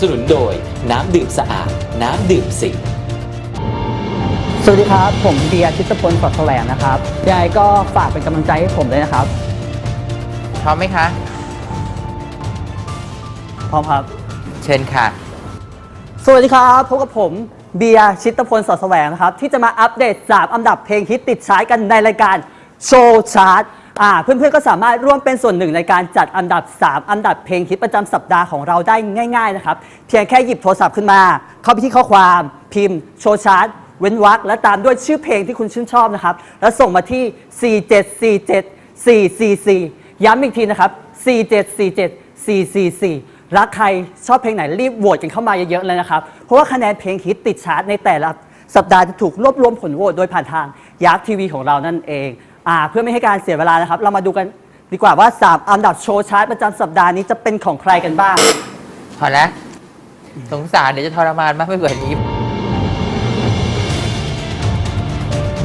สนุนโดย น้ำดื่มสะอาด น้ำดื่มสิงสวัสดีครับ ผมเบียร์ชิตพลสอดแสวงนะครับยังไงก็ฝากเป็นกำลังใจให้ผมด้วยนะครับ พร้อมไหมคะ พร้อมครับ เชิญค่ะ สวัสดีครับพบกับผมเบียร์ชิตพลสอดแสวงนะครับ ที่จะมาอัปเดต 3 อันดับเพลงฮิตติดชาร์ตกันในรายการโชว์ชาร์ต อ่าเพื่อนๆก็สามารถร่วมเป็นส่วนหนึ่งในการจัดอันดับ 3 อันดับเพลงฮิตประจำสัปดาห์ของเราได้ง่าย ๆ นะครับ เพียงแค่หยิบโทรศัพท์ขึ้นมา เข้าไปที่ข้อความพิมพ์ โชว์ชาร์ตเว้นวรรคและตามด้วยชื่อเพลงที่คุณชื่นชอบนะครับ แล้วส่งมาที่ 4747444 ย้ำอีกทีนะครับ 4747444 รักใครชอบเพลงไหนรีบโหวตกันเข้ามาเยอะๆเลยนะครับ เพราะว่าคะแนนเพลงฮิตติดชาร์ตในแต่ละสัปดาห์จะถูกรวบรวมผลโหวตโดยผ่านทางยักษ์ทีวีของเรานั่นเอง อ่าเพื่อไม่ให้การเสียเวลานะครับ เรามาดูกันดีกว่าว่า 3 อันดับโชว์ชาร์ตประจำสัปดาห์นี้จะเป็นของใครกันบ้าง พอแล้วสงสารเดี๋ยวจะทรมานมากไปกว่านี้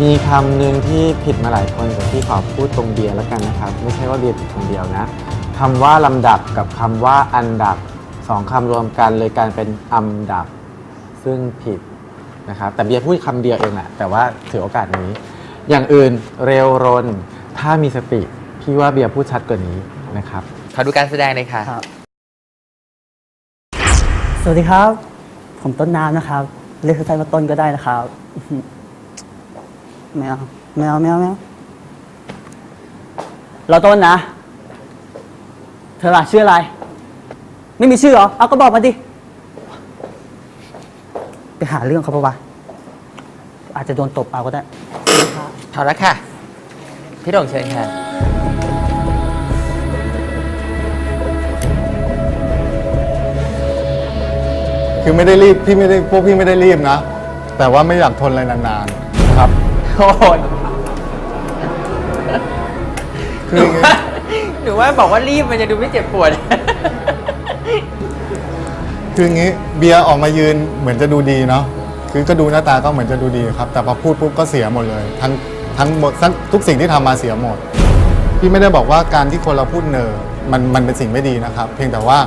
มีคำหนึ่งที่ผิดมาหลายคนแต่ที่ขอพูดตรงเบียร์แล้วกันนะครับ ไม่ใช่ว่าเบียร์ผิดคนเดียวนะคำว่าลำดับกับคำว่าอันดับสองคำรวมกันเลยกลายเป็นอันดับ ซึ่งผิดนะครับ แต่เบียร์พูดคำเดียวเองแหละแต่ว่าถือโอกาสนี้ อย่างอื่นเร็วรน ถ้ามีสติพี่ว่าเบียร์พูดชัดกว่านี้นะครับ ขอดูการแสดงเลยค่ะ ครับ สวัสดีครับ ผมต้นน้ำนะครับ เรียกสั้นๆว่าต้นก็ได้นะครับอื้อหือแมวแมวแมวแมวเราต้นนะ เธอล่ะชื่ออะไร ไม่มีชื่อเหรอ เอาก็บอกมาดิ ไปหาเรื่องเขาปะวะ อาจจะโดนตบเอาก็ได้พอแล้วค่ะ พี่โด่งเชิญค่ะ คือไม่ได้รีบพี่ไม่ได้พวกพี่ไม่ได้รีบนะ แต่ว่าไม่อยากทนอะไรนานๆนะครับ โอ้โหคืออย่างงี้หนูว่าบอกว่ารีบมันจะดูไม่เจ็บปวด คืออย่างงี้เบียร์ออกมายืนเหมือนจะดูดีเนาะ คือก็ดูหน้าตาก็เหมือนจะดูดีครับ แต่พอพูดปุ๊บก็เสียหมดเลย ทั้งทั้งหมดทั้งทุกสิ่งที่ทำมาเสียหมด พี่ไม่ได้บอกว่าการที่คนเราพูดเนอมันมันเป็นสิ่งไม่ดีนะครับ เพียงแต่ว่า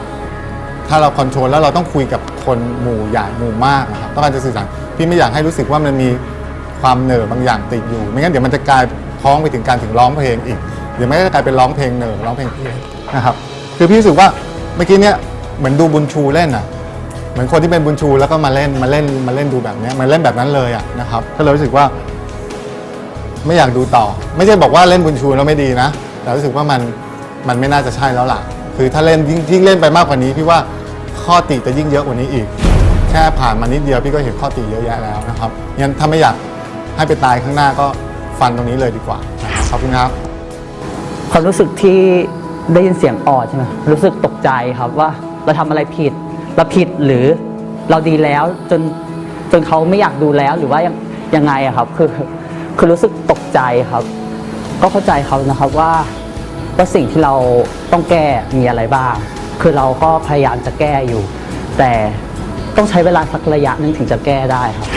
ถ้าเราคอนโทรลแล้วเราต้องคุยกับคนหมู่ใหญ่หมู่มากนะครับต้องการจะสื่อสารพี่ไม่อยากให้รู้สึกว่ามันมีความเนอบางอย่างติดอยู่ ไม่งั้นเดี๋ยวมันจะกลายคล้องไปถึงการถึงร้องเพลงอีก เดี๋ยวไม่ก็กลายเป็นร้องเพลงเนอร้องเพลงเพี้ยนนะครับ คือพี่รู้สึกว่าเมื่อกี้เนี่ยเหมือนดูบุญชูเล่นอะ มือนคนที่เป็นบุญชูแล้วก็มาเล่นมาเล่นมาเล่นดูแบบนี้มาเล่นแบบนั้นเลยอะนะครับก็เลยรู้สึกว่า ไม่อยากดูต่อ ไม่ใช่บอกว่าเล่นบุญชูแล้วไม่ดีนะ แต่รู้สึกว่ามันมันไม่น่าจะใช่แล้วล่ะ คือถ้าเล่นยิ่งยิ่งเล่นไปมากกว่านี้พี่ว่าข้อติจะยิ่งเยอะกว่านี้อีก แค่ผ่านมานิดเดียวพี่ก็เห็นข้อติเยอะแยะแล้วนะครับงั้นถ้าไม่อยากให้ไปตายข้างหน้าก็ฟันตรงนี้เลยดีกว่าขอบคุณครับความรู้สึกที่ได้ยินเสียงออดใช่ไหมรู้สึกตกใจครับว่าเราทำอะไรผิด เราผิดหรือเราดีแล้วจนจนเขาไม่อยากดูแล้วหรือว่ายังยังไงอะครับ คือคือรู้สึกตกใจครับ ก็เข้าใจเขานะครับว่าว่าสิ่งที่เราต้องแก้มีอะไรบ้าง คือเราก็พยายามจะแก้อยู่ แต่ต้องใช้เวลาสักระยะหนึงถึงจะแก้ได้ครับ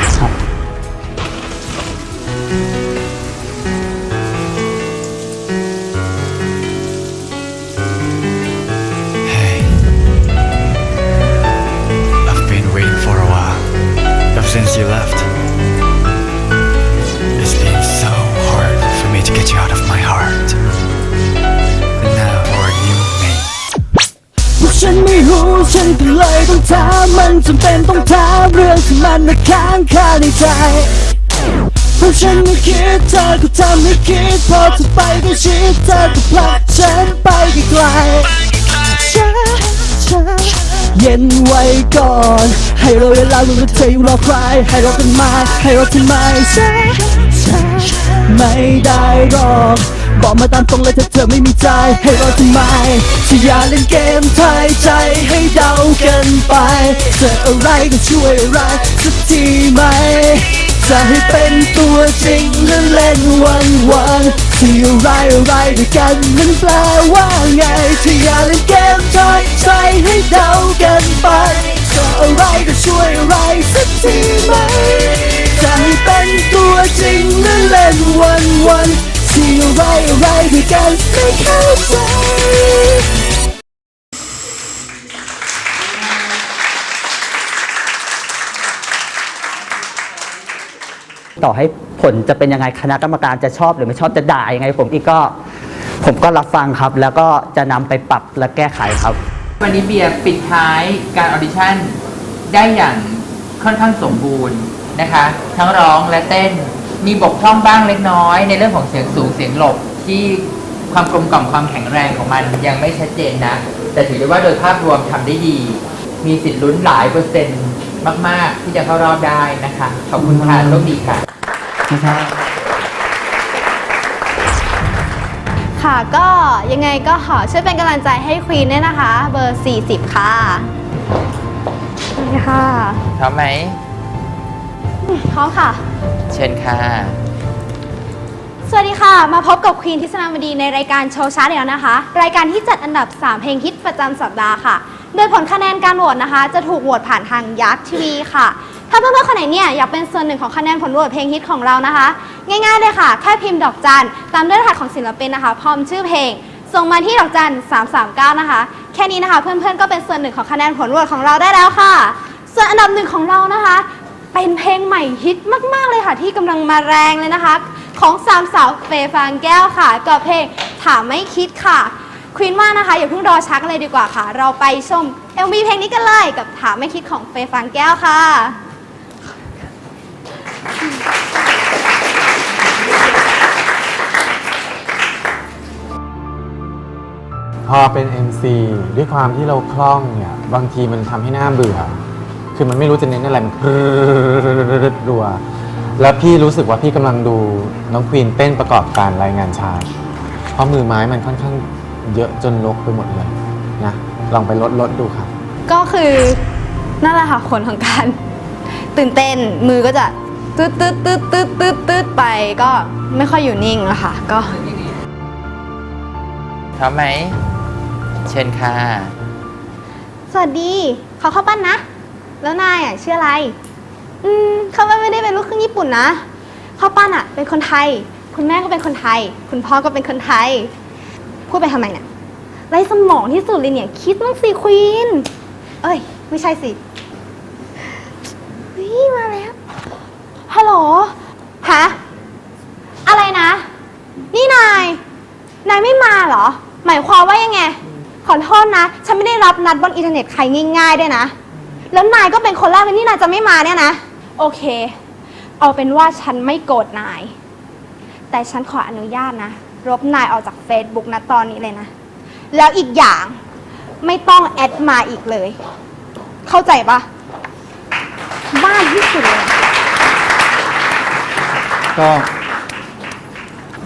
ฉันก็เลยต้องถามมันจำเป็นต้องถามเรื่องที่มันน่ะค้างคาในใจเพราะฉันไม่คิดเธอก็ทำให้คิดพอเธอไปก็ชิดเธอก็ผลักฉันไปไกลๆช้าช้าเย็นไว้ก่อน ให้เราเวลาเราเธออยู่รอใคร ให้เราเป็นไม้ให้เราทำไมช้าช้าไม่ได้หรอก บอกมาตามตรงเลยถ้าเธอไม่มีใจ ให้ราทำไมที่อย่าเล่นเกมทายใจให้เดากันไปเจออะไรก็ช่วยอะไรสักทีไหม จะให้เป็นตัวจริงหรือเล่นวันวันที่อะไรอะไรด้วยกันมันแปลว่าไงที่อย่าเล่นเกมทายใจให้เดากันไปเจออะไรก็ช่วยอะไรสักทีไหมจะให้เป็นตัวจริงหรือเล่นวันวัน ที่อะไรไรด้วยกันไม่เข้าใจต่อให้ผลจะเป็นยังไงคณะกรรมการจะชอบหรือไม่ชอบจะด่ายังไง ผมอีกก็ ผมก็รับฟังครับ แล้วก็จะนำไปปรับและแก้ไขครับ วันนี้เบียร์ปิดท้ายการออดิชั่นได้อย่างค่อนข้างสมบูรณ์นะคะ ทั้งร้องและเต้น มีบกพร่องบ้างเล็กน้อย ในเรื่องของเสียงสูงเสียงหลบที่ความกลมกล่อมความแข็งแรงของมันยังไม่ชัดเจนนะ แต่ถือได้ว่าโดยภาพรวมทำได้ดี มีสิทธิ์ลุ้นหลายเปอร์เซ็นต์มาก ๆ ที่จะเข้ารอบได้นะคะ ขอบคุณค่ะโชคดีค่ะค่ะก็ยังไงก็ขอช่วยเป็นกำลังใจให้ควีนด้วยนะคะ เบอร์ 40 ค่ะนี่ค่ะพร้อมไหม พร้อมค่ะ เชิญค่ะ สวัสดีค่ะ มาพบกับควีนทิศนาวดีในรายการโชว์ชาร์ตแล้วนะคะ รายการที่จัดอันดับ 3 เพลงฮิตประจำสัปดาห์ค่ะ โดยผลคะแนนการโหวตนะคะ จะถูกโหวตผ่านทางยักษ์ทีวีค่ะ ถ้าเพื่อนๆคนไหนเนี่ยอยากเป็นส่วนหนึ่งของคะแนนผลโหวตเพลงฮิตของเรานะคะ ง่ายๆเลยค่ะ แค่พิมพ์ดอกจันตามด้วยรหัสของศิลปินนะคะ พร้อมชื่อเพลง ส่งมาที่ดอกจัน339 นะคะ แค่นี้นะคะ เพื่อนๆก็เป็นส่วนหนึ่งของคะแนนผลโหวตของเราได้แล้วค่ะ ส่วนอันดับหนึ่งของเรานะคะ เป็นเพลงใหม่ฮิตมาก ๆ เลยค่ะ ที่กำลังมาแรงเลยนะคะ ของสามสาวเฟย์ฟางแก้วค่ะ กับเพลงถามไม่คิดค่ะควีนว่านะคะ อย่าเพิ่งรอชักเลยดีกว่าค่ะ เราไปชม MV เพลงนี้กันเลยกับถามไม่คิดของเฟย์ฟางแก้วค่ะ พอเป็น MC ด้วยความที่เราคล่องเนี่ย บางทีมันทำให้หน้าเบื่อ คือมันไม่รู้จะเน้นอะไรมันรัวแล้วพี่รู้สึกว่าพี่กำลังดูน้องควีนเต้นประกอบการรายงานชาร์ตเพราะมือไม้มันค่อนข้างเยอะจนลกไปหมดเลยนะลองไปลดลดดูครับ ก็คือนั่นแหละค่ะผลของการตื่นเต้นมือก็จะตืดตืดตืดตืดตืดตืดไปก็ไม่ค่อยอยู่นิ่งอะค่ะก็พร้อมไหม เชิญค่ะ สวัสดีเขาเข้าปั้นนะ แล้วนายอะชื่ออะไร อืมเขาไม่ได้เป็นลูกครึ่งญี่ปุ่นนะเขาปั้นอะ เป็นคนไทย คุณแม่ก็เป็นคนไทย คุณพ่อก็เป็นคนไทย พูดไปทำไมเนี่ยไรสมองที่สุดเลยเนี่ย คิดมั้งสิควีน เอ้ย ไม่ใช่สิเฮ้ยมาแล้ว ฮัลโหล ฮะ อะไรนะ นี่นาย นายไม่มาเหรอ หมายความว่ายังไง ขอโทษนะ ฉันไม่ได้รับนัดบนอินเทอร์เน็ตใครง่ายๆด้วยนะ แล้วนายก็เป็นคนแรกเลยที่นายจะไม่มาเนี่ยนะ โอเค เอาเป็นว่าฉันไม่โกรธนาย แต่ฉันขออนุญาตนะลบนายออกจาก Facebook นะตอนนี้เลยนะ แล้วอีกอย่างไม่ต้องแอดมาอีกเลย เข้าใจปะบ้าที่สุดเลยก็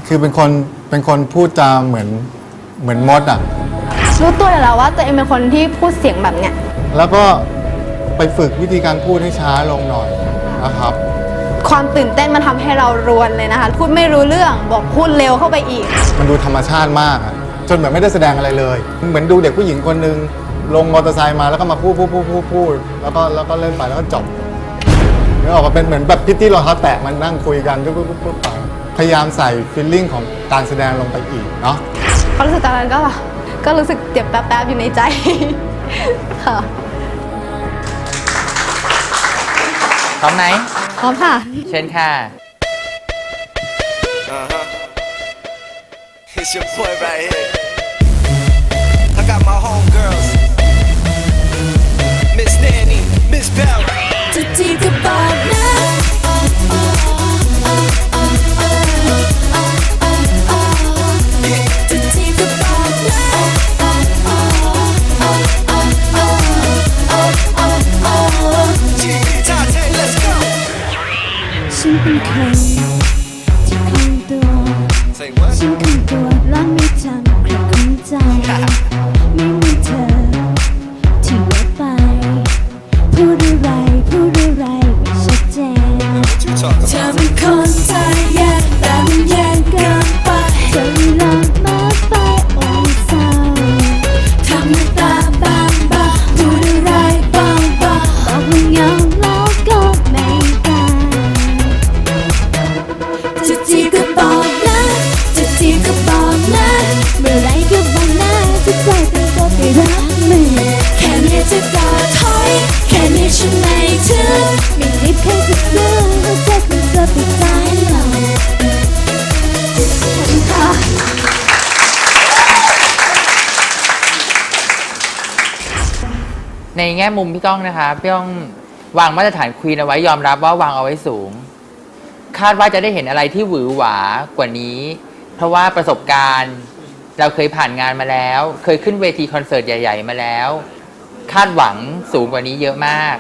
คือเป็นคนเป็นคนพูดจาเหมือนเหมือนมดอะ รู้ตัวอยู่แล้วว่าตัวเองเป็นคนที่พูดเสียงแบบเนี้ย แล้วก็ ไปฝึกวิธีการพูดให้ช้าลงหน่อยนะครับ ความตื่นเต้นมันทำให้เรารวนเลยนะคะ พูดไม่รู้เรื่องบอกพูดเร็วเข้าไปอีก มันดูธรรมชาติมากอะจนเหมือนไม่ได้แสดงอะไรเลย เหมือนดูเด็กผู้หญิงคนหนึ่งลงมอเตอร์ไซค์มาแล้วก็มาพูดพูดพูดพูดพูดแล้วก็แล้วก็เล่นไปแล้วก็จบนึกออกมาเป็นเหมือนแบบพิตตี้รองเท้าแตะมันนั่งคุยกันพูดพูดพูดพูดไปพยายามใส่ฟีลลิ่งของการแสดงลงไปอีกเนาะ ความรู้สึกตอนนั้นก็ก็รู้สึกเจ็บแป๊บๆอยู่ในใจ ค่ะ ร้อมไหมพร้อมค่ะ เชิญค่ะ It's your boy right here. I got my homegirls. แง่มุมพี่ก้องนะคะพี่ก้องวางมาตรฐานควีนเอาไว้ยอมรับว่าวางเอาไว้สูง คาดว่าจะได้เห็นอะไรที่หวือหวากว่านี้ เพราะว่าประสบการณ์เราเคยผ่านงานมาแล้ว เคยขึ้นเวทีคอนเสิร์ตใหญ่ ๆ มาแล้ว คาดหวังสูงกว่านี้เยอะมาก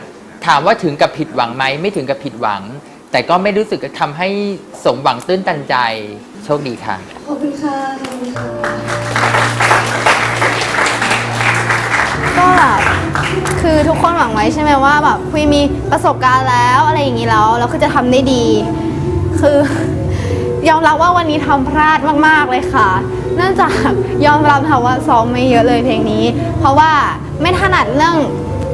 ถามว่าถึงกับผิดหวังไหมไม่ถึงกับผิดหวัง แต่ก็ไม่รู้สึกจะทำให้สมหวังตื้นตันใจโชคดีค่ะขอบคุณค่ะขอบคุณค่ะก็แบบ คือทุกคนหวังไว้ใช่ไหมว่าแบบคุยมีประสบการณ์แล้วอะไรอย่างนี้แล้วแล้วคือจะทำได้ดี คือยอมรับว่าวันนี้ทำพลาดมากๆเลยค่ะ เนื่องจากยอมรับค่ะว่าซ้อมไม่เยอะเลยเพลงนี้ เพราะว่าไม่ถนัดเรื่อง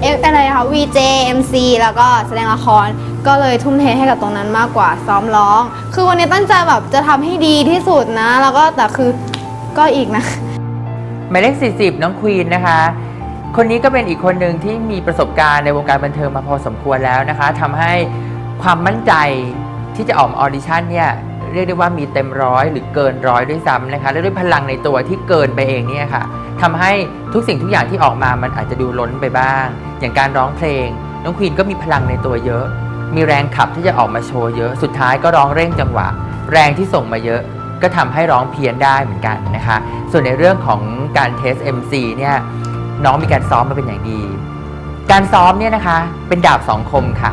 เออะไรคะ VJ MC แล้วก็แสดงละครก็เลยทุ่มเทให้กับตรงนั้นมากกว่าซ้อมร้อง คือวันนี้ตั้งใจแบบจะทำให้ดีที่สุดนะ แล้วก็แต่คือก็อีกนะหมายเลข40 น้องควีนนะคะ คนนี้ก็เป็นอีกคนหนึ่งที่มีประสบการณ์ในวงการบันเทิงมาพอสมควรแล้วนะคะทำให้ความมั่นใจที่จะออกมาออดิชั่นเนี่ยเรียกได้ว่ามีเต็มร้อยหรือเกินร้อยด้วยซ้ำนะคะและด้วยพลังในตัวที่เกินไปเองเนี่ยค่ะทำให้ทุกสิ่งทุกอย่างที่ออกมามันอาจจะดูล้นไปบ้าง อย่างการร้องเพลง น้องควีนก็มีพลังในตัวเยอะ มีแรงขับที่จะออกมาโชว์เยอะ สุดท้ายก็ร้องเร่งจังหวะ แรงที่ส่งมาเยอะก็ทำให้ร้องเพี้ยนได้เหมือนกันนะคะ ส่วนในเรื่องของการเทส MC เนี่ย น้องมีการซ้อมมาเป็นอย่างดี การซ้อมเนี่ยนะคะ เป็นดาบสองคมค่ะ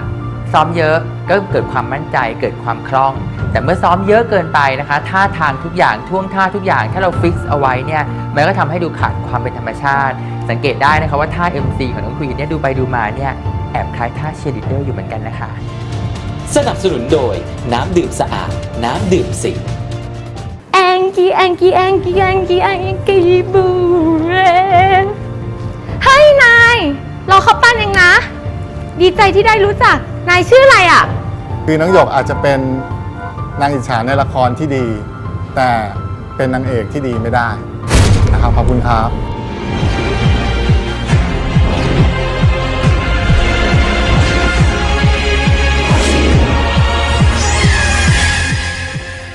ซ้อมเยอะก็เกิดความมั่นใจ เกิดความคล่อง แต่เมื่อซ้อมเยอะเกินไปนะคะ ท่าทางทุกอย่างท่วงท่าทุกอย่าง ถ้าเราฟิกซ์เอาไว้เนี่ย มันก็ทำให้ดูขาดความเป็นธรรมชาติ สังเกตได้นะคะว่าท่า MC ของน้องควีนเนี่ยดูไปดูมาเนี่ยแอบคล้ายท่าเชียร์ลีดเดอร์อยู่เหมือนกันนะคะ สนับสนุนโดยน้ำดื่มสะอาด น้ำดื่มสิงแองกี้แองกี้แองกี้แองกี้แองกี้บูเร ดีใจที่ได้รู้จัก นายชื่ออะไรอะ คือน้องหยกอาจจะเป็นนางอิจฉาในละครที่ดี แต่เป็นนางเอกที่ดีไม่ได้นะครับขอบคุณครับ